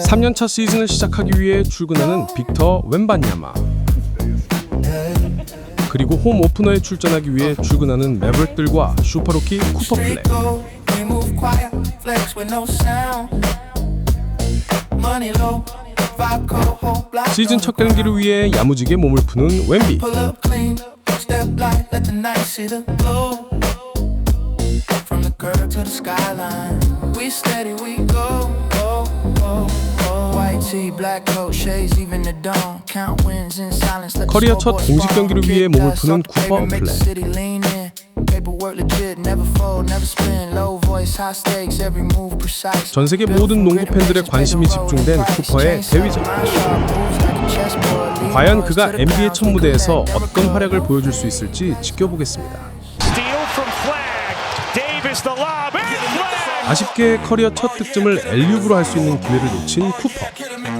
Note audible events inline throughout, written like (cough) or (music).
3년차 시즌을 시작하기 위해 출근하는 빅터 웬반야마. 그리고 홈 오프너에 출전하기 위해 출근하는 매버릭들과 슈퍼루키 쿠퍼 block. 시즌 첫 경기를 위해 야무지게 몸을 푸는 웬비 curb to the skyline, we steady, we go, go, go, go. White tee, black coat, shades, even the dawn. Count wins in silence. Let 커리어 첫 공식. 경기를 위해 몸을 푸는 the 플레이. city lean in. Paperwork legit, never fold, never spin. Low voice, high stakes, every move precise. 전 세계 모든 농구 팬들의 관심이 집중된 쿠퍼의 lead 과연 그가 NBA 첫 무대에서 어떤. 활약을 보여줄 수 있을지 지켜보겠습니다. 아쉽게 커리어 첫 득점을 엘리웁으로 할 수 있는 기회를 놓친 쿠퍼.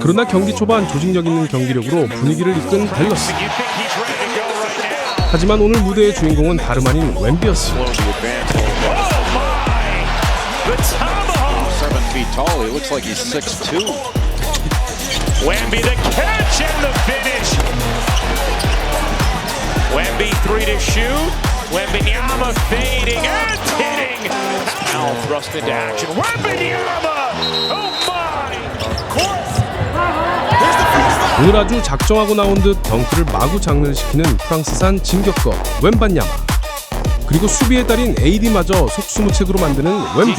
그러나 경기 초반 조직력 있는 경기력으로 분위기를 이끈 댈러스. Now? 하지만 오늘 무대의 주인공은 다름 아닌 웬비였습니다. Oh my! The tomahawk. seven feet tall. He looks like he's 6'2". Wemby the catch and the finish. Wemby three to shoot. Wembenyama fading and hitting. Now thrust into action. Wembenyama. Oh my! 오늘 아주 작정하고 나온 듯 덩크를 마구 장르를 시키는 프랑스산 진격거 웬반야마. 그리고 수비의 달인 AD마저 속수무책으로 만드는 웬비.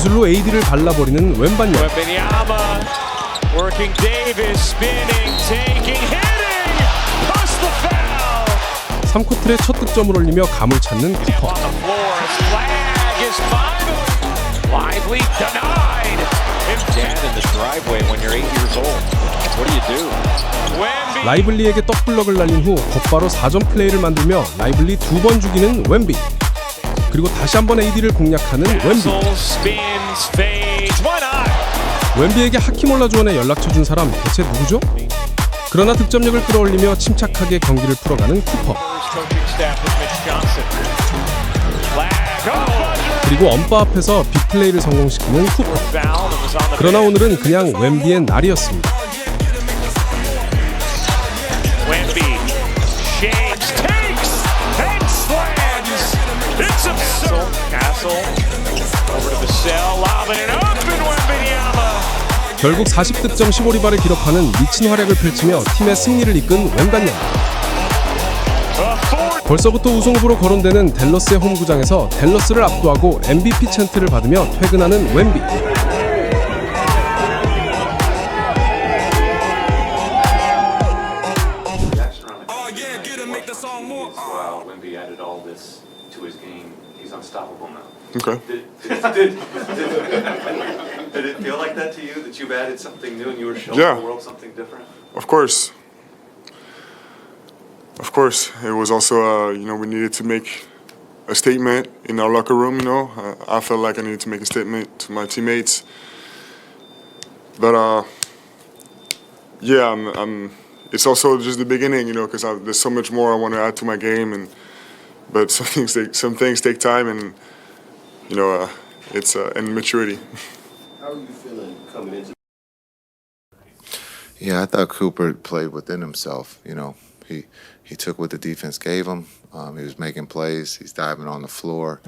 기술로 AD를 the foul. 3쿼트의 첫 득점을 올리며 감을 찾는 쿠퍼. 라이블리에게 떡블럭을 날린 후 곧바로 4점 플레이를 만들며 라이블리 두 번 죽이는 웬비. 그리고 다시 한번 AD를 공략하는 웬비. 웬비에게 하키몰라 조언에 연락처 준 사람 대체 누구죠? 그러나 득점력을 끌어올리며 침착하게 경기를 풀어가는 쿠퍼. Oh, 그리고 엄빠 앞에서 빅플레이를 성공시키는 쿠퍼. 그러나. 오늘은 그냥 웬비의 날이었습니다. 결국 40득점 15리바를 기록하는 미친 활약을 펼치며 팀의 승리를 이끈 four 벌써부터 우승 후보로 거론되는 댈러스의 홈구장에서 댈러스를 압도하고 MVP 챈트를 받으며 퇴근하는 웬비. Wow, Wimby added all this to his game. He's unstoppable now. Okay. Did, did, did, did, did it feel like that to you? That you've added something new and you were showing Yeah. the world something different? Of course. Of course, it was also uh, you know we needed to make a statement in our locker room. You know, uh, I felt like I needed to make a statement to my teammates. But uh, yeah, I'm, I'm. It's also just the beginning, you know, because there's so much more I want to add to my game, and but some things take some things take time, and you know, uh, it's uh, and maturity. How are you feeling coming into Yeah, I thought Cooper played within himself. You know, he he took what the defense gave him. Um, he was making plays. He's diving on the floor.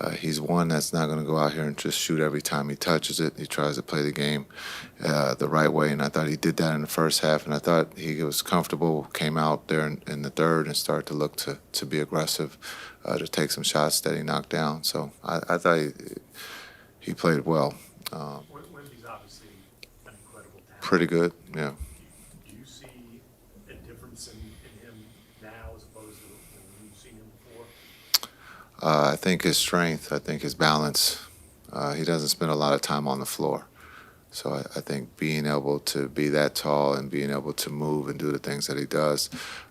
Uh, he's one that's not going to go out here and just shoot every time he touches it. He tries to play the game uh, the right way, and I thought he did that in the first half. And I thought he was comfortable, came out there in, in the third and started to look to to be aggressive, uh, to take some shots that he knocked down. So I, I thought he, he played well. Um, Wendy's obviously an incredible talent. pretty good, yeah. Do you see a difference in, in him now as opposed to when you've seen him before? Uh, I think his strength, I think his balance. Uh, he doesn't spend a lot of time on the floor. So I, I think being able to be that tall and being able to move and do the things that he does,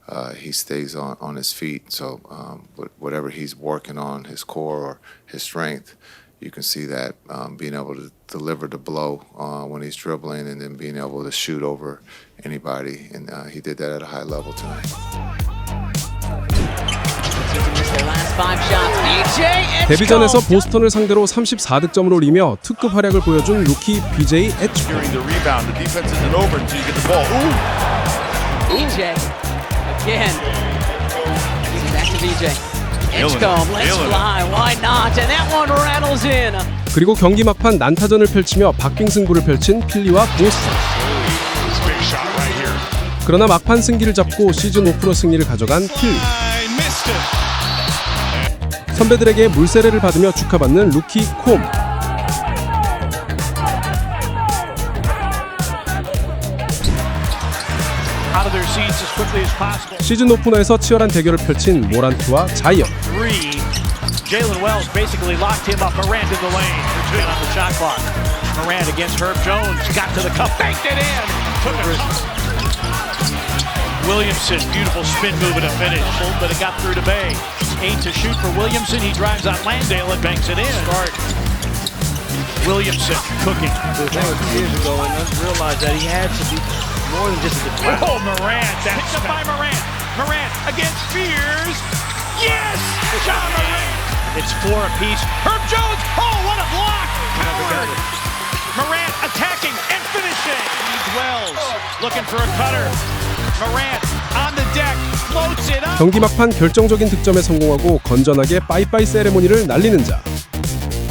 uh, he stays on, on his feet. So um, whatever he's working on, his core or his strength, you can see that um, being able to deliver the blow uh, when he's dribbling and then being able to shoot over anybody. And uh, he did that at a high level tonight. 데뷔전에서 보스턴을 상대로 34득점을 올리며 특급 활약을 보여준 루키 BJ in. 그리고 경기 막판 난타전을 펼치며 박빙 승부를 펼친 필리와 보스턴. 그러나 막판 승기를 잡고 시즌 오프너 승리를 가져간 필리. 선배들에게 물세례를 받으며 축하받는 루키 콤 Out of their seats as quickly as possible. 시즌 오프너에서 치열한 대결을 펼친 모란트와 자이언 Three. Jalen Wells basically locked him up. Morant in the lane. For two on the shot clock. Morant against Herb Jones. Got to the cup. Banked it in. Took it. Williamson, beautiful spin move and a finish, but it got through to Bay. Eight to shoot for Williamson. He drives on Landale and banks it in. Start. Williamson cooking. years ago and realized that he had to be more than just a defender. Oh, Morant. That's picked up by Morant. Morant against Spears. Yes! John Morant. It's four apiece. Herb Jones. Oh, what a block! Howard. Morant attacking and finishing. Needs Wells. Looking for a cutter. 경기 막판 결정적인 득점에 성공하고 건전하게 빠이빠이 세레모니를 날리는 자.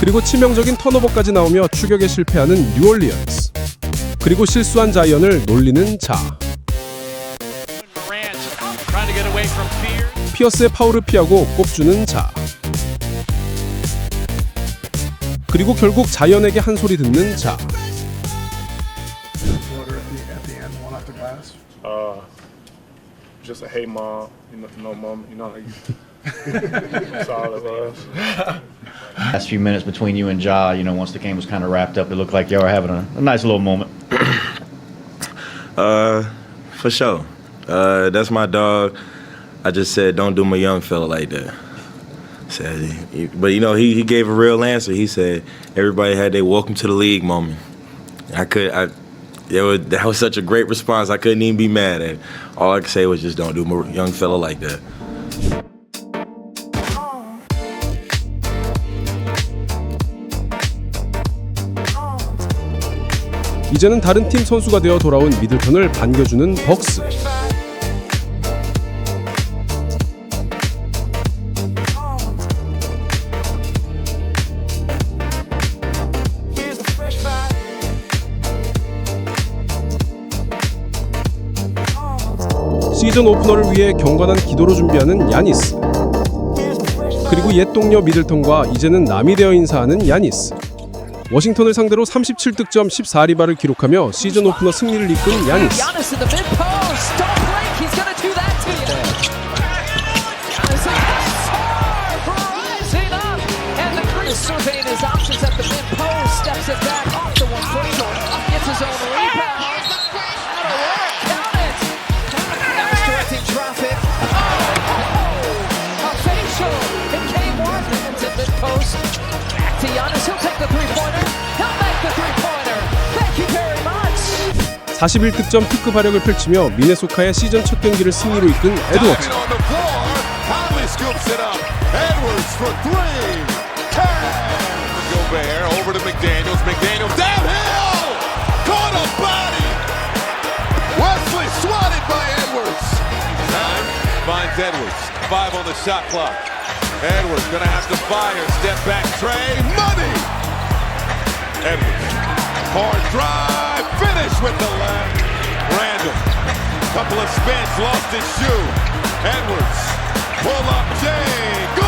그리고 치명적인 턴오버까지 나오며 추격에 실패하는 뉴올리언스. 그리고 실수한 자이언을 놀리는 자. 피어스의 파울을 피하고 꼽주는 자. 그리고 결국 자이언에게 한 소리 듣는 자 Uh, just a hey mom, you know, no mom, you know how you. (laughs) That's all it was. (laughs) Last few minutes between you and Ja, you know, once the game was kind of wrapped up, it looked like y'all were having a, a nice little moment. (coughs) Uh, for sure. Uh, that's my dog. I just said, don't do my young fella like that. Said, but you know, he, he gave a real answer. He said everybody had their welcome to the league moment. I could, I, it was, that was such a great response. I couldn't even be mad it. All I could say was just don't do my young fella like that. 이제는 다른 팀 선수가 되어 돌아온 미들턴을 반겨주는 벅스 시즌 오프너를 위해 경건한 기도로 준비하는 야니스. 그리고 옛 동료 미들턴과 이제는 남이 되어 인사하는 야니스. 워싱턴을 상대로 37득점 14리바를 기록하며 시즌 오프너 승리를 이끈 야니스 41득점 특급 활약을 펼치며 미네소타의 시즌 첫 경기를 승리로 이끈 에드워즈 finds Edwards. Five on the shot clock. Edwards gonna have to fire. Step back Trey. Money. Edwards. Hard drive. With the left. Randall. Couple of spins. Lost his shoe. Edwards. Pull up James.